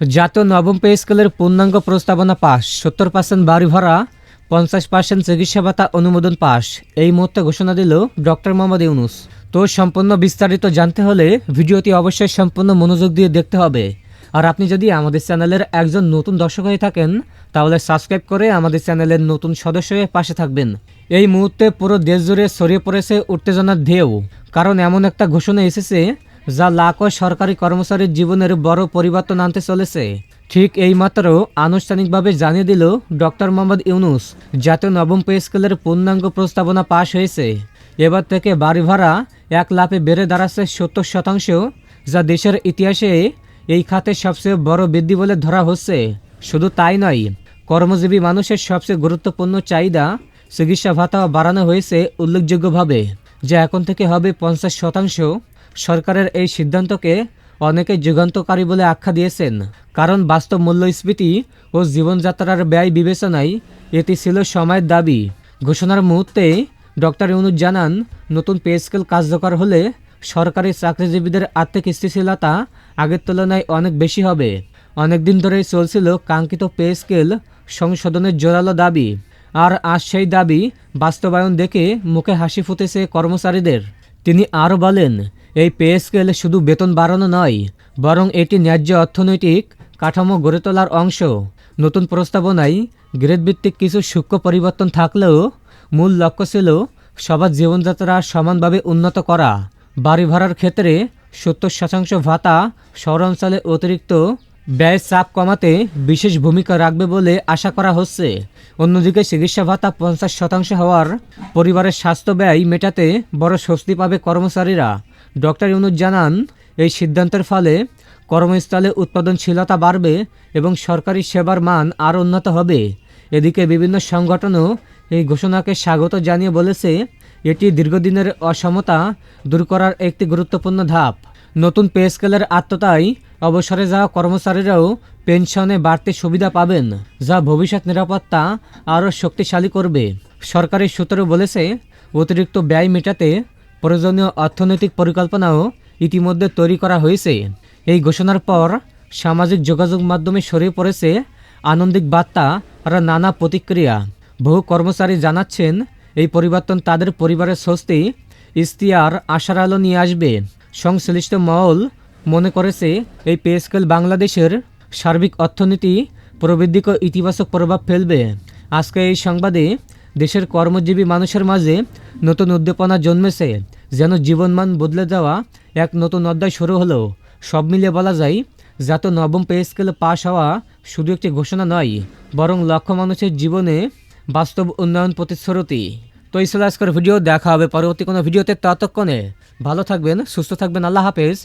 জাতীয় নবম পে স্কেলের পূর্ণাঙ্গ প্রস্তাবনা পাস। সত্তর পার্সেন্ট বাড়ি ভাড়া, পঞ্চাশ পার্সেন্ট চিকিৎসা ভাতা অনুমোদন পাস। এই মুহূর্তে ঘোষণা দিল ডক্টর মোহাম্মদ ইউনুস। তো সম্পূর্ণ বিস্তারিত জানতে হলে ভিডিওটি অবশ্যই সম্পূর্ণ মনোযোগ দিয়ে দেখতে হবে। আর আপনি যদি আমাদের চ্যানেলের একজন নতুন দর্শক হয়ে থাকেন, তাহলে সাবস্ক্রাইব করে আমাদের চ্যানেলের নতুন সদস্য হয়ে পাশে থাকবেন। এই মুহূর্তে পুরো দেশ জুড়ে ছড়িয়ে পড়েছে উত্তেজনার ঢেউ। কারণ এমন একটা ঘোষণা এসেছে যা লাখো সরকারি কর্মচারীর জীবনের বড় পরিবর্তন আনতে চলেছে। ঠিক এইমাত্র আনুষ্ঠানিকভাবে জানিয়ে দিল ডক্টর মোহাম্মদ ইউনুস, জাতীয় নবম পে স্কেলের পূর্ণাঙ্গ প্রস্তাবনা পাশ হয়েছে। এবার থেকে বাড়ি ভাড়া এক লাফে বেড়ে দাঁড়াচ্ছে সত্তর শতাংশ, যা দেশের ইতিহাসে এই খাতে সবচেয়ে বড় বৃদ্ধি বলে ধরা হচ্ছে। শুধু তাই নয়, কর্মজীবী মানুষের সবচেয়ে গুরুত্বপূর্ণ চাহিদা চিকিৎসা ভাতা বাড়ানো হয়েছে উল্লেখযোগ্যভাবে, যা এখন থেকে হবে পঞ্চাশ শতাংশ। সরকারের এই সিদ্ধান্তকে অনেকে যুগান্তকারী বলে আখ্যা দিয়েছেন। কারণ বাস্তব মূল্যস্ফীতি ও জীবনযাত্রার ব্যয় বিবেচনায় এটি ছিল সময়ের দাবি। ঘোষণার মুহূর্তে ডক্টর ইউনুস জানান, নতুন পে স্কেল কার্যকর হলে সরকারি চাকরিজীবীদের আর্থিক স্থিতিশীলতা আগের তুলনায় অনেক বেশি হবে। অনেকদিন ধরেই চলছিল কাঙ্ক্ষিত পে স্কেল সংশোধনের জোরালো দাবি। আর আজ সেই দাবি বাস্তবায়ন দেখে মুখে হাসি ফুটেছে কর্মচারীদের। তিনি আরও বলেন এই পে স্কেল শুধু বেতন বাড়ানো নয়, বরং এটি ন্যায্য অর্থনৈতিক কাঠামো গড়ে তোলার অংশ। নতুন প্রস্তাবনায় গ্রেডভিত্তিক কিছু সূক্ষ্ম পরিবর্তন থাকলেও মূল লক্ষ্য ছিল সবার জীবনযাত্রা সমানভাবে উন্নত করা। বাড়ি ভাড়ার ক্ষেত্রে সত্তর শতাংশ ভাতা শহরাঞ্চলে অতিরিক্ত ব্যয় চাপ কমাতে বিশেষ ভূমিকা রাখবে বলে আশা করা হচ্ছে। অন্যদিকে চিকিৎসা ভাতা পঞ্চাশ শতাংশ হওয়ার পরিবারের স্বাস্থ্য ব্যয় মেটাতে বড় স্বস্তি পাবে কর্মচারীরা। ডক্টর ইউনুস জানান, এই সিদ্ধান্তের ফলে কর্মস্থলে উৎপাদনশীলতা বাড়বে এবং সরকারি সেবার মান আরও উন্নত হবে। এদিকে বিভিন্ন সংগঠনও এই ঘোষণাকে স্বাগত জানিয়ে বলেছে, এটি দীর্ঘদিনের অসমতা দূর করার একটি গুরুত্বপূর্ণ ধাপ। নতুন পে স্কেলের আত্মতায় অবসরে যাওয়া কর্মচারীরাও পেনশনে বাড়তি সুবিধা পাবেন, যা ভবিষ্যৎ নিরাপত্তা আরও শক্তিশালী করবে। সরকারি সূত্র বলেছে, অতিরিক্ত ব্যয় মেটাতে প্রয়োজনীয় অর্থনৈতিক পরিকল্পনাও ইতিমধ্যে তৈরি করা হয়েছে। এই ঘোষণার পর সামাজিক যোগাযোগ মাধ্যমে ছড়িয়ে পড়েছে আনন্দিক বার্তা আর নানা প্রতিক্রিয়া। বহু কর্মচারী জানাচ্ছেন, এই পরিবর্তন তাদের পরিবারের স্বস্তি ইস্তিয়ার আশার আলো নিয়ে আসবে। সংশ্লিষ্ট মহল মনে করেছে এই পে স্কেল বাংলাদেশের সার্বিক অর্থনীতি প্রবৃদ্ধিকে ইতিবাচক প্রভাব ফেলবে। আজকে এই সংবাদে দেশের কর্মজীবী মানুষের মাঝে নতুন উদ্দীপনা জন্মেছে, যেন জীবনমান বদলে যাওয়া এক নতুন অধ্যায় শুরু হলো। সব মিলিয়ে বলা যায় যাতে নবম পে স্কেলে পাশ হওয়া শুধু একটি ঘোষণা নয়, বরং লক্ষ মানুষের জীবনে বাস্তব উন্নয়ন প্রতিশ্রুতি। তো এই আজকের ভিডিও, দেখা হবে পরবর্তী কোনো ভিডিওতে, ততক্ষণে ভালো থাকবেন, সুস্থ থাকবেন, আল্লাহ হাফেজ।